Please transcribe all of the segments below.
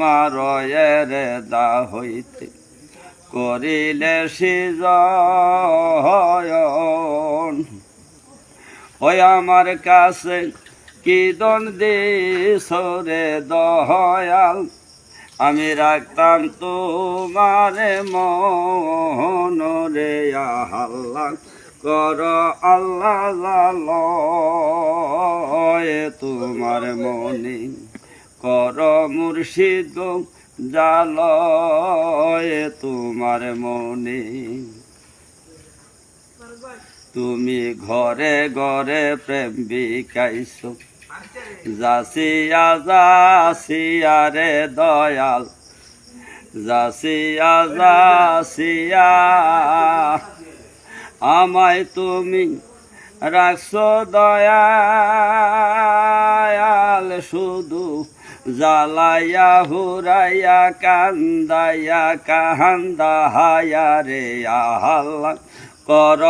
তোমার দা হইতে করিলে সিজন। ওই আমার কাছে কি দন দিসরে দয়াল? আমি রাখতাম তোমারে মনরে আল্লাহ কর আল্লাহ তোমার মনে। কর মুর্শিদ, জালয় তোমার মনে। তুমি ঘরে ঘরে প্রেম বিকাইছো যাসিয়া যাসিয়া রে দয়াল। যাসিয়া যাসিয়া, আমায় তুমি রাখছো দয়াল। শুধু জ্বালাইয়া হুরাইয়া কান্দাইয়া কাহান্দা হায়া রে আল্লাহ কর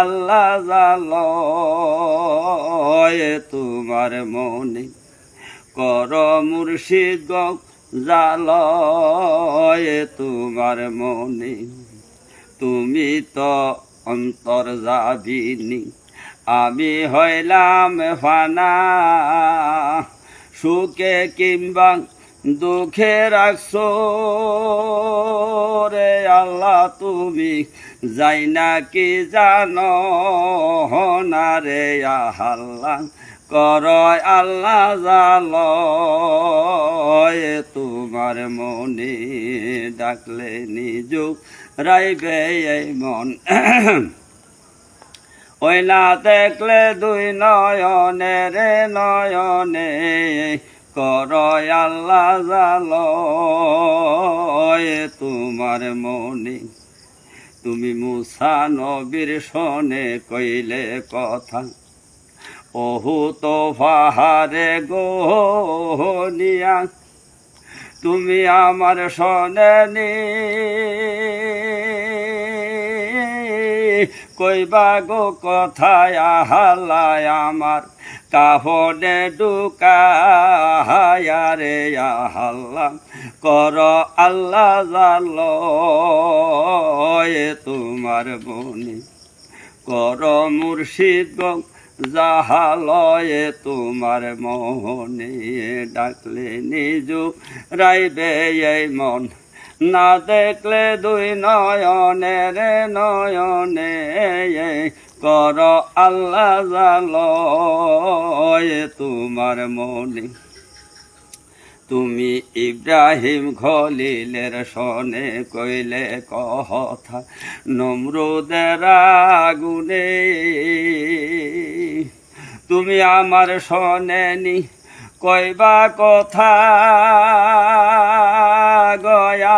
আল্লাহ জালয় তোমার মনে। কর মুর্শিদ জালয় তোমার মনে। তুমি তো অন্তর যাবিনি আমি হইলাম ফানা। সুখে কিংবা দুঃখে রাখছো রে আল্লাহ, তুমি যাই না কি জানো না রে? আল্লাহ কর আল্লাহ জাল তোমার মনে ডাকলে নিজ রাইবে এই মন। ওই না দেখলে দুই নয়নে রে নয়নে, কর আল্লাহ জাল তোমার মনে। তুমি মুসা নবীর শনে কইলে কথা ওহু তো পাহাড়ে গোহনিয়া। তুমি আমার শনে কইবা গো কথায় আহালায় আমার। কাহনে ডুকায়া রে আহাল্লা। কর আল্লাহ জাল তোমার বনি। কর মুর্শিদ যাহালয়ে তোমার মোহনে। ডাকলে নিজু রাইবে এই মন। না দেখলে দুই নয়নে রে নয়নে কর আল্লাহ জালয় তোমার মনে। তুমি ইব্রাহিম খলিলের সনে কইলে কথা, নমরুদের আগুনে। তুমি আমার সনে নি, কইবা কথা।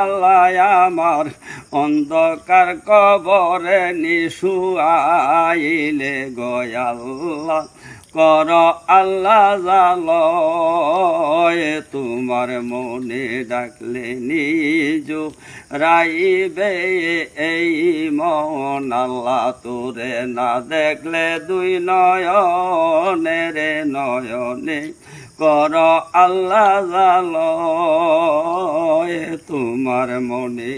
গয়াল্লাহ আমার অন্ধকার কবরে নিশুয়াইলে গয়াল্লা কর আল্লাহ জাল তোমার মনে ডাকলে নিজ রাইবে এই মন। আল্লাহ তোরে না দেখলে দুই নয়নে রে নয়নে কর আল্লাহ জালয় তোমার মনে